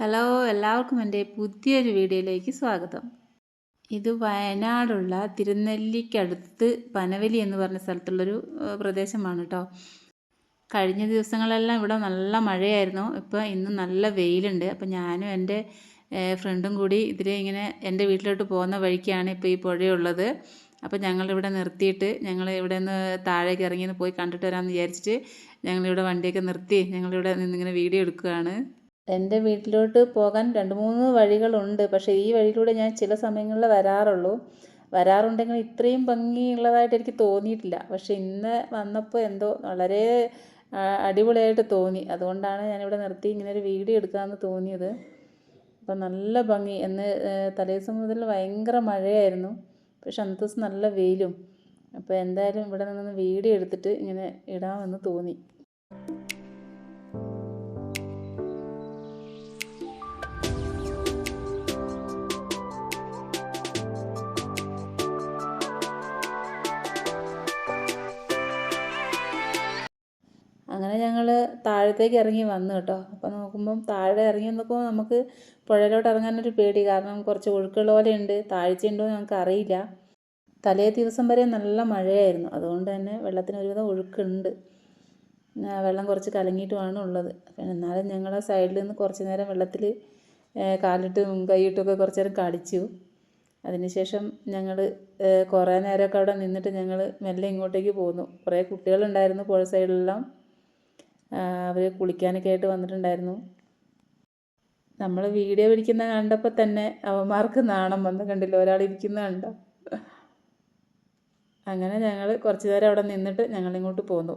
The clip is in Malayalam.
ഹലോ എല്ലാവർക്കും എന്റെ പുതിയൊരു വീഡിയോയിലേക്ക് സ്വാഗതം. ഇത് വയനാടുള്ള തിരുനെല്ലിക്കടുത്ത് പനവലി എന്ന് പറഞ്ഞ സ്ഥലത്തുള്ളൊരു പ്രദേശമാണ് കേട്ടോ കഴിഞ്ഞ ദിവസങ്ങളെല്ലാം ഇവിടെ നല്ല മഴയായിരുന്നു. ഇപ്പോൾ ഇന്ന് നല്ല വെയിലുണ്ട്. അപ്പോൾ ഞാനും എന്റെ ഫ്രണ്ടും കൂടി ഇതിലെ ഇങ്ങനെ എന്റെ വീട്ടിലോട്ട് പോകുന്ന വഴിക്കാണ് ഇപ്പോൾ ഈ പുഴയുള്ളത്. അപ്പോൾ ഞങ്ങളിവിടെ നിർത്തിയിട്ട് ഞങ്ങൾ ഇവിടെ നിന്ന് താഴേക്ക് ഇറങ്ങിന്ന് പോയി കണ്ടിട്ട് വരാമെന്ന് വിചാരിച്ചിട്ട് ഞങ്ങളിവിടെ വണ്ടിയൊക്കെ നിർത്തി ഞങ്ങളിവിടെ നിന്നിങ്ങനെ വീഡിയോ എടുക്കുകയാണ്. എന്റെ വീട്ടിലോട്ട് പോകാൻ രണ്ട് മൂന്ന് വഴികളുണ്ട്. പക്ഷേ ഈ വഴിയിലൂടെ ഞാൻ ചില സമയങ്ങളിൽ വരാറുള്ളൂ. വരാറുണ്ടെങ്കിൽ ഇത്രയും ഭംഗിയുള്ളതായിട്ട് എനിക്ക് തോന്നിയിട്ടില്ല. പക്ഷേ ഇന്ന് വന്നപ്പോൾ എന്തോ വളരെ അടിപൊളിയായിട്ട് തോന്നി. അതുകൊണ്ടാണ് ഞാനിവിടെ നിർത്തി ഇങ്ങനെ ഒരു വീഡിയോ എടുക്കാമെന്ന് തോന്നിയത്. അപ്പം നല്ല ഭംഗി. എന്ന് തലേദിവസം മുതൽ ഭയങ്കര മഴയായിരുന്നു. പക്ഷെ അന്നത്തെ ദിവസം നല്ല വെയിലും. അപ്പോൾ എന്തായാലും ഇവിടെ നിന്ന് വീഡിയോ എടുത്തിട്ട് ഇങ്ങനെ ഇടാമെന്ന് തോന്നി. അങ്ങനെ ഞങ്ങൾ താഴത്തേക്ക് ഇറങ്ങി വന്നു കേട്ടോ. അപ്പോൾ നോക്കുമ്പം താഴെ ഇറങ്ങി വന്നപ്പോൾ നമുക്ക് പുഴയിലോട്ട് ഇറങ്ങാനൊരു പേടി. കാരണം കുറച്ച് ഒഴുക്കുള്ള പോലെ ഉണ്ട്. താഴ്ചയുണ്ടോ ഞങ്ങൾക്ക് അറിയില്ല. തലേ ദിവസം വരെ നല്ല മഴയായിരുന്നു. അതുകൊണ്ട് തന്നെ വെള്ളത്തിന് ഒരുവിധം ഒഴുക്കുണ്ട്. വെള്ളം കുറച്ച് കലങ്ങിയിട്ടുമാണ് ഉള്ളത്. എന്നാലും ഞങ്ങൾ സൈഡിൽ നിന്ന് കുറച്ച് നേരം വെള്ളത്തിൽ കാലിട്ടും കൈയിട്ടുമൊക്കെ കുറച്ച് നേരം കളിച്ചു അതിനുശേഷം ഞങ്ങൾ കുറേ നേരമൊക്കെ അവിടെ നിന്നിട്ട് ഞങ്ങൾ മെല്ലെ ഇങ്ങോട്ടേക്ക് പോന്നു. കുറേ കുട്ടികളുണ്ടായിരുന്നു പുഴ സൈഡിലെല്ലാം. അവർ കുളിക്കാനൊക്കെ ആയിട്ട് വന്നിട്ടുണ്ടായിരുന്നു. നമ്മൾ വീഡിയോ പിടിക്കുന്ന കണ്ടപ്പോൾ തന്നെ അവന്മാർക്ക് നാണം വന്ന്. കണ്ടില്ല? ഒരാൾ ഇരിക്കുന്ന കണ്ടോ? അങ്ങനെ ഞങ്ങൾ കുറച്ച് നേരം അവിടെ നിന്നിട്ട് ഞങ്ങൾ ഇങ്ങോട്ട് പോന്നു.